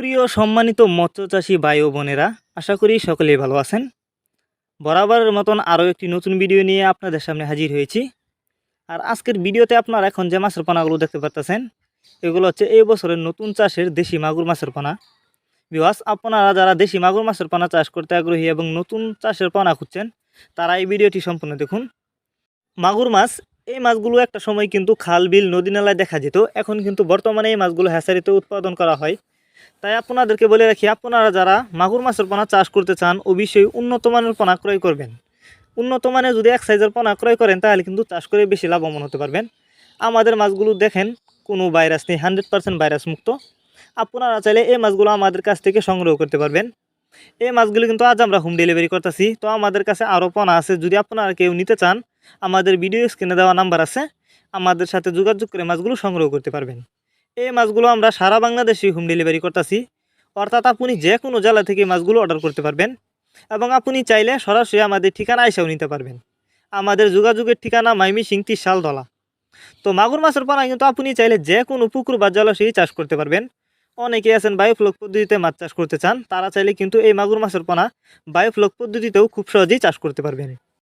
প্রিয় সম্মানিত মৎস্যচাষী ভাই ও বোনেরা, আশা করি সকলেই ভালো আছেন। বরাবরের মতন আরও একটি নতুন ভিডিও নিয়ে আপনাদের সামনে হাজির হয়েছি। আর আজকের ভিডিওতে আপনারা এখন যে মাছের পোনাগুলো দেখতে পারতেছেন, এগুলো হচ্ছে এই বছরের নতুন চাষের দেশি মাগুর মাছের পোনা। বিওয়াস আপনারা যারা দেশি মাগুর মাছের পোনা চাষ করতে আগ্রহী এবং নতুন চাষের পোনা খুঁজছেন, তারা এই ভিডিওটি সম্পূর্ণ দেখুন। মাগুর মাছ, এই মাছগুলো একটা সময় কিন্তু খাল, বিল, নদী, নালায় দেখা যেত। এখন কিন্তু বর্তমানে এই মাছগুলো হ্যাচারিতে উৎপাদন করা হয়। তাই আপনাদেরকে বলে রাখি, আপনারা যারা মাগুর মাছের পোনা চাষ করতে চান, অবশ্যই উন্নত মানের পোনা ক্রয় করবেন। উন্নত মানের যদি এক সাইজের পোনা ক্রয় করেন, তাহলে কিন্তু চাষ করে বেশি লাভবান হতে পারবেন। আমাদের মাছগুলো দেখেন, কোনো ভাইরাস নেই হান্ড্রেড পারসেন্ট ভাইরাস মুক্ত। আপনারা চাইলে এই মাছগুলো আমাদের কাছ থেকে সংগ্রহ করতে পারবেন। এই মাছগুলো কিন্তু আজ আমরা হোম ডেলিভারি করতেছি। তো আমাদের কাছে আরও পোনা আছে, যদি আপনারা কেউ নিতে চান, আমাদের ভিডিও স্ক্রিনে দেওয়া নাম্বার আছে। আমাদের সাথে যোগাযোগ করে মাছগুলো সংগ্রহ করতে পারবেন। এই মাছগুলো আমরা সারা বাংলাদেশে হোম ডেলিভারি করতেছি। অর্থাৎ আপনি যে কোনো জেলা থেকে মাছগুলো অর্ডার করতে পারবেন এবং আপনি চাইলে সরাসরি আমাদের ঠিকানা এসেও নিতে পারবেন। আমাদের যোগাযোগের ঠিকানা মাইমি সিং শাল দলা তো মাগুর মাছের পোনা কিন্তু আপনি চাইলে যে কোনো পুকুর বা জলাশয়ে চাষ করতে পারবেন। অনেকে আছেন বায়োফ্লক পদ্ধতিতে মাছ চাষ করতে চান, তারা চাইলে কিন্তু এই মাগুর মাছের পোনা বায়োফ্লক পদ্ধতিতেও খুব সহজেই চাষ করতে পারবেন।